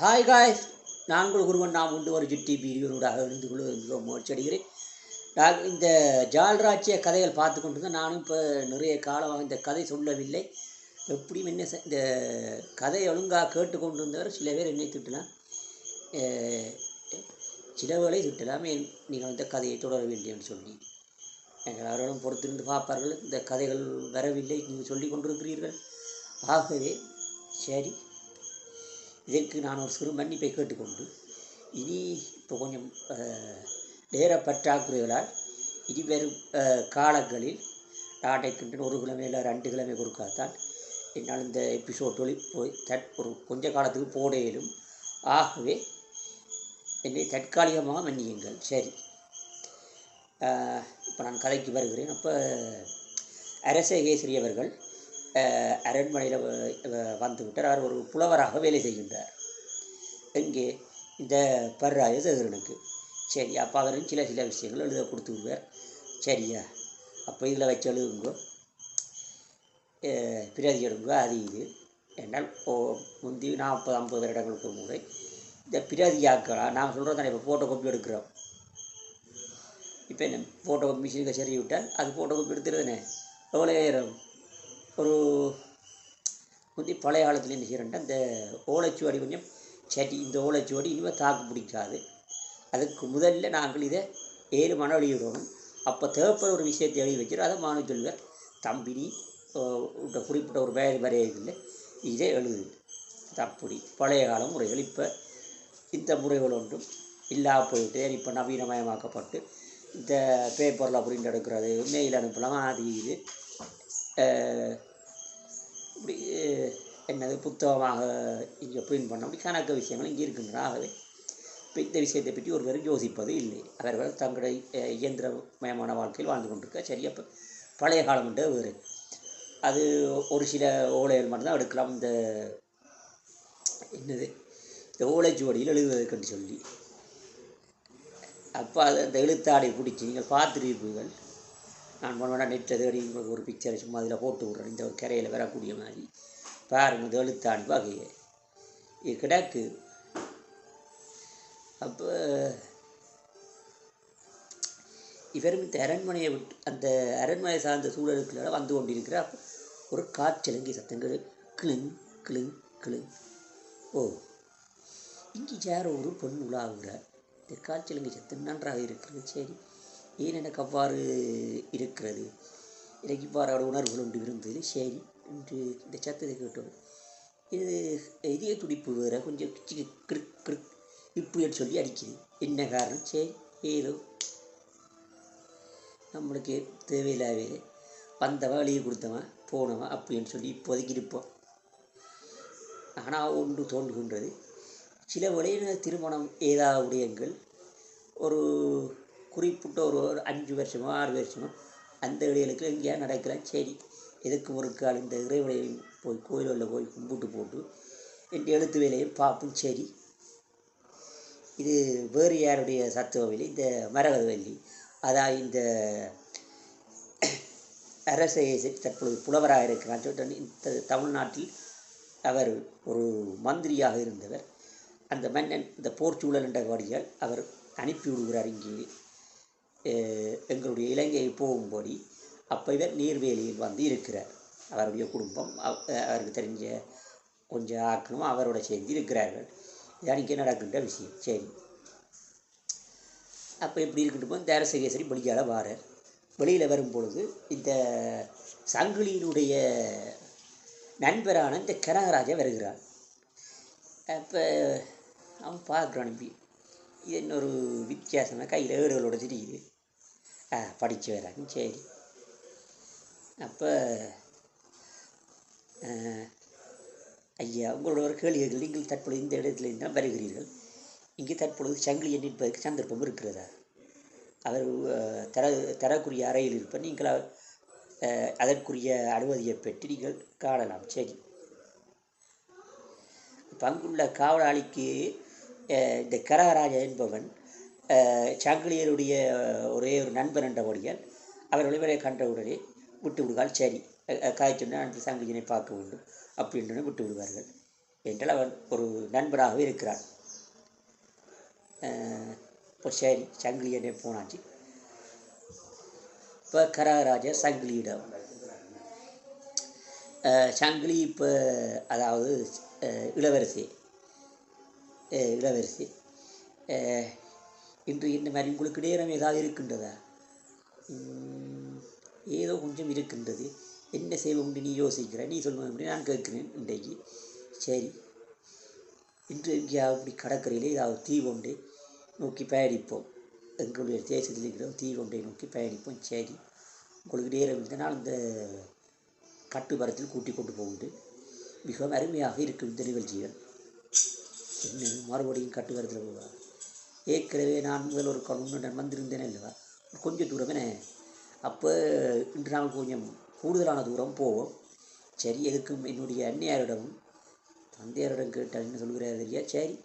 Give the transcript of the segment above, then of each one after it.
Hi guys நாங்கள் குருவன் நாம் உண்டு ஒரு ஜுட்டி வீடியோனூடாக இணைந்து கொள்ள மிகவும் முயற்சி அடைகிறேன். நான் இந்த ஜால்ராட்சிய கதைகள் பார்த்து கொண்டு தான் நானும் இப்போ நிறைய காலமாக இந்த கதை சொல்லவில்லை. எப்படியும் என்ன இந்த கதை ஒழுங்காக கேட்டுக்கொண்டு இருந்தவர் சில பேர் என்னை திட்டலாம். சிலவர்களை திட்டலாம். நீங்கள் இந்த கதையை தொடர வேண்டியன்னு சொல்லி. எங்கள் அவர்களும் பொறுத்திருந்து பார்ப்பார்கள். இந்த கதைகள் வரவில்லை. நீங்கள் சொல்லி கொண்டிருக்கிறீர்கள். ஆகவே சரி. இதற்கு நான் ஒரு சிறு மன்னிப்பை கேட்டுக்கொண்டு இனி இப்போ கொஞ்சம் நேர பற்றாக்குறைகளால் இனி வரும் அஹ், காலங்களில் நாட்டைக்கின்ற ஒரு கிழமை இல்லை ரெண்டு கிழமை கொடுக்காதான் என்னால் இந்த எபிசோட்களில் போய் தற் ஒரு கொஞ்ச காலத்துக்கு போட இயலும் ஆகவே என்னை தற்காலிகமாக மன்னியுங்கள். சரி. இப்போ நான் கதைக்கு வருகிறேன். அப்போ அரசகேசரி அவர்கள் அரண்மனையில் வந்து விட்டார் அவர் ஒரு புலவராக வேலை செய்கின்றார். எங்கே இந்த பர்ராய சேகரனுக்கு சரி அப்போ அவரும் சில சில விஷயங்கள் எழுத கொடுத்து விடுவார். சரியா அப்போ இதில் வச்சு எழுதுங்கோ. அஹ், பிரதி எடுங்க அது இது. என்னால் ஓ முந்தி நாற்பது ஐம்பது வருடங்களுக்கு முறை இந்த பிரதியாக்கலாம் நான் சொல்கிறோம் தானே இப்போ ஃபோட்டோ காப்பி எடுக்கிறோம். இப்போ என்ன ஃபோட்டோ காப்பி மிஷினுக்கு சரி விட்டால் அது ஃபோட்டோ காப்பி எடுத்துருதுனே எவ்வளோ ஆயிரம் ஒரு முந்தி பழைய காலத்தில் என்ன செய்கிறேன்டா இந்த ஓலைச்சுவடி கொஞ்சம் சட்டி இந்த ஓலைச்சுவடி இனிமேல் தாக்கு பிடிக்காது. அதுக்கு முதல்ல நாங்கள் இதை ஏழு மணி எழுதிடணும் அப்போ தேவைப்படுற ஒரு விஷயத்தை எழுதி வச்சுட்டு அதை மாணவி சொல்வேன் தம்பினி இந்த குறிப்பிட்ட ஒரு வேலை வரையதில்லை இதே எழுது. அப்படி பழைய கால முறைகள். இப்போ இந்த முறைகள் ஒன்றும் இல்லா போயிட்டு இப்போ நவீனமயமாக்கப்பட்டு இந்த பேப்பரில் பிரிண்ட் எடுக்கிறது மெயில் அனுப்பலாம் அது இது. இப்படி என்னது புத்தகமாக இங்கே பிரிண்ட் பண்ண அப்படி கணக்கு விஷயங்கள் இங்கே இருக்கின்றன. ஆகவே இப்போ இந்த விஷயத்தை பற்றி ஒருவர் யோசிப்பது இல்லை. அவர்கள் தங்களுடைய இயந்திரமயமான வாழ்க்கையில் வாழ்ந்து கொண்டிருக்க சரி. அப்போ பழைய காலம் என்று வேறு. அது ஒரு சில ஓலைகள் மட்டும்தான் எடுக்கலாம். இந்த என்னது இந்த ஓலைச்சுவடியில் எழுதுவதற்கென்று சொல்லி. அப்போ அது அந்த எழுத்தாடை பிடிச்சி நீங்கள் பார்த்துருப்பீர்கள். நான் பண்ண நெட்டை தேடி உங்களுக்கு ஒரு பிக்சரை சும்மா அதில் போட்டு விட்றேன். இந்த ஒரு கரையில் வரக்கூடிய மாதிரி. பாருங்கள் இந்த எழுத்தாணி வகையை. இது கிடக்கு. அப்போ இவரும் இந்த அரண்மனையை விட்டு அந்த அரண்மனை சார்ந்த சூழலுக்குள்ள வந்து கொண்டிருக்கிறார். ஒரு காற்றலங்கி சத்தங்கள் கிளுங் கிளுங் கிளுங். ஓ. இங்கே யாரோ ஒரு பெண் உலாவுகிறார். இந்த காய்ச்சலுங்க சத்தம் நன்றாக இருக்கிறது. சரி. ஏன் எனக்கு அவ்வாறு இருக்கிறது? எனக்கு இவ்வாறு உணர்வுகள் உண்டு இருந்தது. சரி என்று இந்த சத்தத்தை கேட்டோம். இது இதய துடிப்பு வேறு கொஞ்சம் கிச்சு கிறுக் கிறுக் இப்படின்னு சொல்லி அடிக்குது. என்ன காரணம்? சரி ஏதோ நம்மளுக்கு தேவையில்லாவே வந்தவன் எழுதி கொடுத்தவன் போனவன் அப்படின்னு சொல்லி இப்போதைக்கு இருப்போம். ஆனால் ஒன்று தோன்றுகின்றது. சில விளையின திருமணம் ஏதாவது உடையங்கள் ஒரு குறிப்பிட்ட ஒரு ஒரு அஞ்சு வருஷமோ ஆறு வருஷமோ அந்த இடையிலுக்கு எங்கேயா நடக்கலாம் சரி எதுக்கு ஒரு கால் இந்த இறைவனையும் போய் கோயிலில் போய் கும்பிட்டு போட்டு என் எழுத்து வேலையும் பார்ப்போம். சரி இது வேறு யாருடைய சத்துவவெளி இந்த மரகதவல்லி அதான் இந்த அரசை தற்பொழுது புலவராக இருக்கிறார். சொல்லிட்டு இந்த தமிழ்நாட்டில் அவர் ஒரு மந்திரியாக இருந்தவர். அந்த மன்னன் இந்த போர்ச்சூழல் என்ற வழியால் அவர் அனுப்பி விடுகிறார் இங்கே. எங்களுடைய இலங்கையை போகும்படி அப்போ இவர் நீர்வேலியில் வந்து இருக்கிறார். அவருடைய குடும்பம் அவ- அவருக்கு தெரிஞ்ச கொஞ்சம் ஆக்கணும் அவரோட சேர்ந்து இருக்கிறார்கள். இதான் இங்கே நடக்கின்ற விஷயம்? சரி. அப்போ எப்படி இருக்கட்டும் இந்த அரசகேசரி வெளியால் வாரார். வெளியில் வரும் பொழுது இந்த சங்கிலியினுடைய நண்பரான இந்த கனகராஜா வருகிறார். அப்போ அவன் பார்க்குறான் இப்படி. இது இன்னொரு வித்தியாசம்னா கையில் ஏடுகளோட தெரியுது. ஆ படித்து வராங்க சரி அப்போ ஐயா உங்களோட ஒரு கேள்வி நீங்கள் தற்பொழுது இந்த இடத்துல தான் வருகிறீர்கள் இங்கே தற்பொழுது சங்கிலியை நிற்பதற்கு சந்தர்ப்பம் இருக்கிறதா அவர் தர தரக்குரிய அறையில் இருப்ப நீங்கள் அதற்குரிய அனுமதியை பெற்று நீங்கள் காணலாம் சரி பங்குள்ள காவலாளிக்கு இந்த கரகராஜா என்பவன் சங்கிலியருடைய ஒரே ஒரு நண்பன் என்றபடியால் அவர் ஒளிவரை கண்டவுடனே விட்டு விடுவாள் சரி காய்ச்சொன்னா அந்த சங்கிலியனை பார்க்க வேண்டும். அப்படின்னு விட்டு விடுவார்கள். என்றால் அவன் ஒரு நண்பராகவே இருக்கிறான். இப்போ சரி சங்கிலியனே போனாச்சு. இப்போ கரகராஜா சங்கிலியிடம் சங்கிலி இப்போ அதாவது இளவரசி. இளவரசி. இன்று இந்த மாதிரி உங்களுக்கு நேரம் ஏதாவது இருக்கின்றதா? ஏதோ கொஞ்சம் இருக்கின்றது. என்ன செய்வோம் நீ யோசிக்கிற நீ சொல்லுவோம் அப்படி நான் கேட்கிறேன் இன்றைக்கு. சரி. இன்று எங்கேயாவது இப்படி கடற்கரையிலே ஏதாவது தீ கொண்டு நோக்கி பயணிப்போம். எங்களுடைய தேசத்தில் இருக்கிற தீ ஒன்றை நோக்கி பயணிப்போம். சரி. உங்களுக்கு நேரம் இருந்தனால் இந்த கட்டுமரத்தில் கூட்டி கொண்டு போகுண்டு மிகவும் அருமையாக இருக்கும் இந்த நிகழ்ச்சிகள். என்ன மறுபடியும் கட்டுமரத்தில் போவா? ஏற்கனவே நான் முதல் ஒரு கொண்டு நான் வந்திருந்தேன் அல்லவா கொஞ்சம் தூரம் என்ன? அப்போ இன்று நாள் கொஞ்சம் கூடுதலான தூரம் போவோம். சரி எதுக்கும் என்னுடைய அன்னையாரிடமும் தந்தையாரிடம் கேட்டால் என்ன சொல்கிறார் தெரியா? சரி.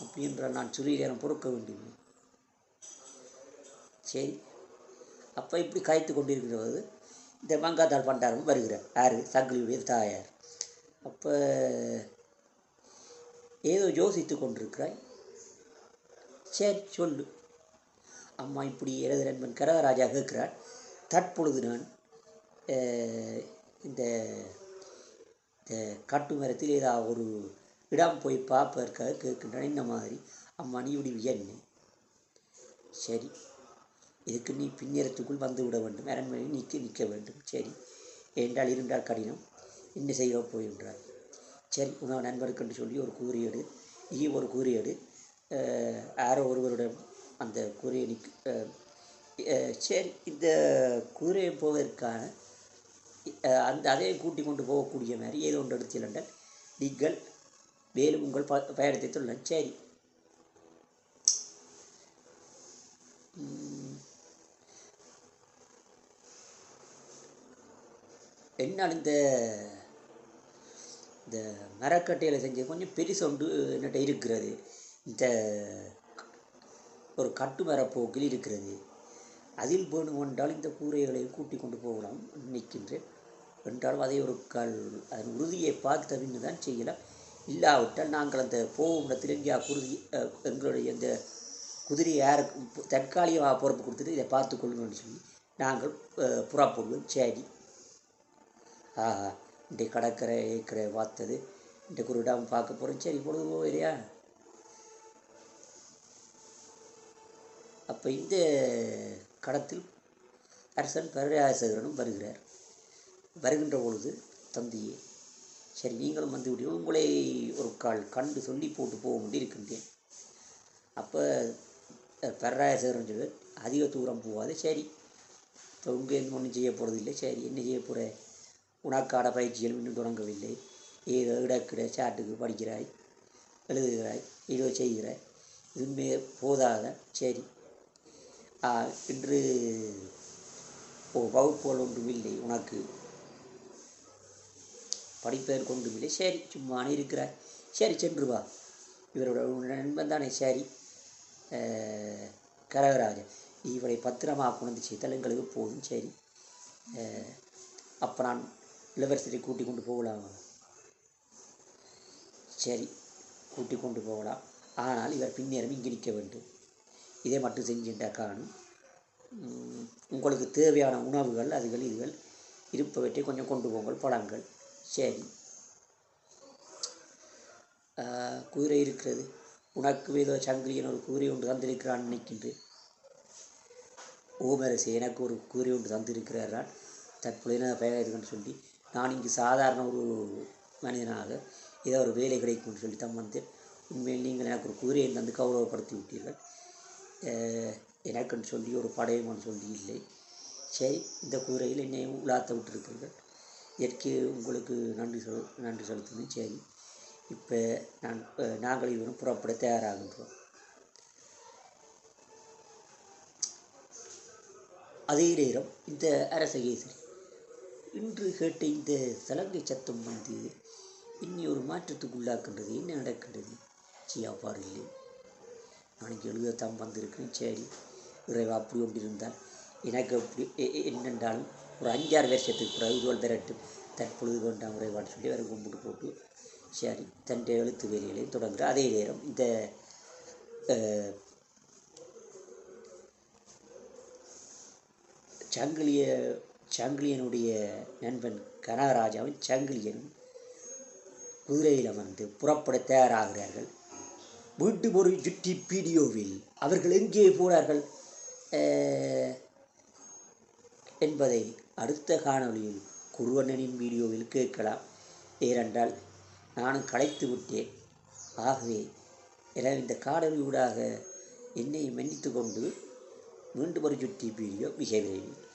அப்படி என்றால் நான் சொல்லி பொறுக்க வேண்டும். சரி. அப்போ இப்படி காய்த்து கொண்டிருக்கிறது. இந்த மங்காத்தாள் பண்டாரமும் வருகிறார். யார்? சங்கிலியுடைய தாயார். அப்போ ஏதோ யோசித்து கொண்டிருக்கிறாய்? சரி சொல்லு. அம்மா இப்படி எனது நண்பன் கரகராஜா கேட்கிறார். தற்பொழுது நான் இந்த இந்த காட்டு மரத்தில் ஏதாவது ஒரு இடம் போய் பார்ப்பதற்காக கேட்கின்றேன். இந்த மாதிரி. அம்மா நீ இப்படி என்ன சரி. இதுக்கு நீ பின்னேரத்துக்குள் வந்து விட வேண்டும். அரண்மனையில் நிற்க நிற்க வேண்டும். சரி. என்றால் இருந்தால் கடினம். என்ன செய்ய போகின்றாய்? சரி உணவு நண்பருக்கு என்று சொல்லி ஒரு கூறியேடு. நீ ஒரு கூறியேடு. யாரோ ஒருவருடைய அந்த கூறியை சரி இந்த கூரையை போவதற்கான அந்த அதையே கூட்டி கொண்டு போகக்கூடிய மாதிரி ஏதோ ஒன்று எடுத்து நீங்கள் மேலும் உங்கள் ப பயணத்தை சொல்லலாம் சரி. என்னால் இந்த இந்த மரக்கட்டையில் செஞ்ச கொஞ்சம் பெருசொண்டு என்னட்ட இருக்கிறது. இந்த ஒரு கட்டு மரப்போக்கில் இருக்கிறது. அதில் வேணும் என்றால் இந்த கூரைகளை கூட்டி கொண்டு போகலாம். நிற்கின்றேன் என்றாலும் அதை ஒரு கல் அதன் உறுதியை பார்த்த பின்னு தான் செய்யலாம். இல்லாவிட்டால் நாங்கள் அந்த போகும் இடத்தில் எங்கேயா குருதி எங்களுடைய இந்த குதிரையை யாருக்கு தற்காலிகமாக பொறுப்பு கொடுத்துட்டு இதை பார்த்து கொள்ளணும்னு சொல்லி நாங்கள் புறப்படுவோம். சரி. ஆஹா. இந்த கடற்கரை ஏக்கரை பார்த்தது. இந்த குருடாம பார்க்க போகிறோம் சரி பொழுது போகிறியா அப்போ இந்த கடத்தில் அரசன் பரராசகரனும் வருகிறார். வருகின்ற பொழுது தந்தையே சரி நீங்களும் வந்து விடுவோம் உங்களை ஒரு கால் கண்டு சொல்லி போட்டு போக வேண்டி இருக்கின்றேன். அப்போ பரராசகரன் சொல்லுவார் அதிக தூரம் போகாது சரி. இப்போ உங்கள் எதுவும் ஒன்றும் செய்ய போகிறது இல்லை சரி என்ன செய்ய போகிற உனக்கான பயிற்சிகள் இன்னும் தொடங்கவில்லை. ஏதோ இடக்கிட சாட்டுக்கு படிக்கிறாய் எழுதுகிறாய் ஏதோ செய்கிறாய். இதுமே போதாத சரி. இன்று வகுப்புகள் ஒன்றும் இல்லை உனக்கு. படிப்பதற்கு கொண்டும் இல்லை சரி சும்மா இருக்கிறாய். சரி சென்று வா. இவரோட நண்பன் தானே சரி. கரகராஜன். இவரை பத்திரமாக கொண்டு செய்தால் எங்களுக்கு போதும் சரி. அப்போ நான் இளவரசரை கூட்டி கொண்டு போகலாம் சரி கூட்டி கொண்டு போகலாம் ஆனால் இவர் பின்னேறும் இங்கே நிற்க வேண்டும். இதை மட்டும் செஞ்சுட்டா காணும். உங்களுக்கு தேவையான உணவுகள் அதுகள் இதுகள் இருப்பவற்றை கொஞ்சம் கொண்டு போங்கள் பழங்கள். சரி. குதிரை இருக்கிறது. உனக்கு ஏதோ சங்கிலியன் ஒரு குதிரை ஒன்று தந்திருக்கிறான் நினைக்கின்றேன். ஓமரசு எனக்கு ஒரு குதிரை ஒன்று தந்திருக்கிறாரான் தற்பொழுது நான் பெயர்ன்னு சொல்லி நான் இங்கு சாதாரண ஒரு மனிதனாக ஏதோ ஒரு வேலை கிடைக்கும்னு சொல்லி தான் வந்தேன். உண்மையில் நீங்கள் எனக்கு ஒரு குதிரையை தந்து கௌரவப்படுத்தி விட்டீர்கள். எனக்குன்னு சொல்லி ஒரு படையமான்னு சொல்லி இல்லை. சரி இந்த குதிரையில் என்னையும் உலாத்த விட்டுருக்கீர்கள் இதற்கு உங்களுக்கு நன்றி சொல் நன்றி செலுத்தணும் சரி இப்போ நான் நாங்கள் இவரும் புறப்பட தயாராகின்றோம். அதே நேரம் இந்த அரசகேசரி இன்று கேட்ட இந்த சலங்கை சத்தம் வந்து இன்னி ஒரு மாற்றத்துக்கு உள்ளாக்கின்றது என்ன நடக்கின்றது? சியாப்பாடு இல்லை. நான் எழுதத்தான் வந்திருக்கேன் சரி இறைவா அப்படி ஒன்று இருந்தால் எனக்கு அப்படி என்னென்றாலும் ஒரு அஞ்சாறு வருஷத்துக்கு பிறகு இதுவள் திரட்டும் தற்பொழுது வேண்டாம் உறைவான்னு சொல்லி அவர் கும்பிட்டு போட்டு சரி தன் எழுத்து வேலைகளையும் தொடங்குற அதே நேரம் இந்த சங்கிலியை சங்கிலியனுடைய நண்பன் கனகராஜாவும் சங்கிலியனும் குதிரையில் அமர்ந்து புறப்பட தயாராகிறார்கள். வீட்டு ஒரு சுற்றி வீடியோவில் அவர்கள் எங்கே போனார்கள்? என்பதை அடுத்த காணொளியில் குருவண்ணனின் வீடியோவில் கேட்கலாம். ஏனென்றால் நானும் களைத்து விட்டேன். ஆகவே எனவே இந்த காணொளி ஊடாக என்னை மன்னித்து கொண்டு மீண்டும் ஒரு ஜுட்டி வீடியோ மிக விரைவில்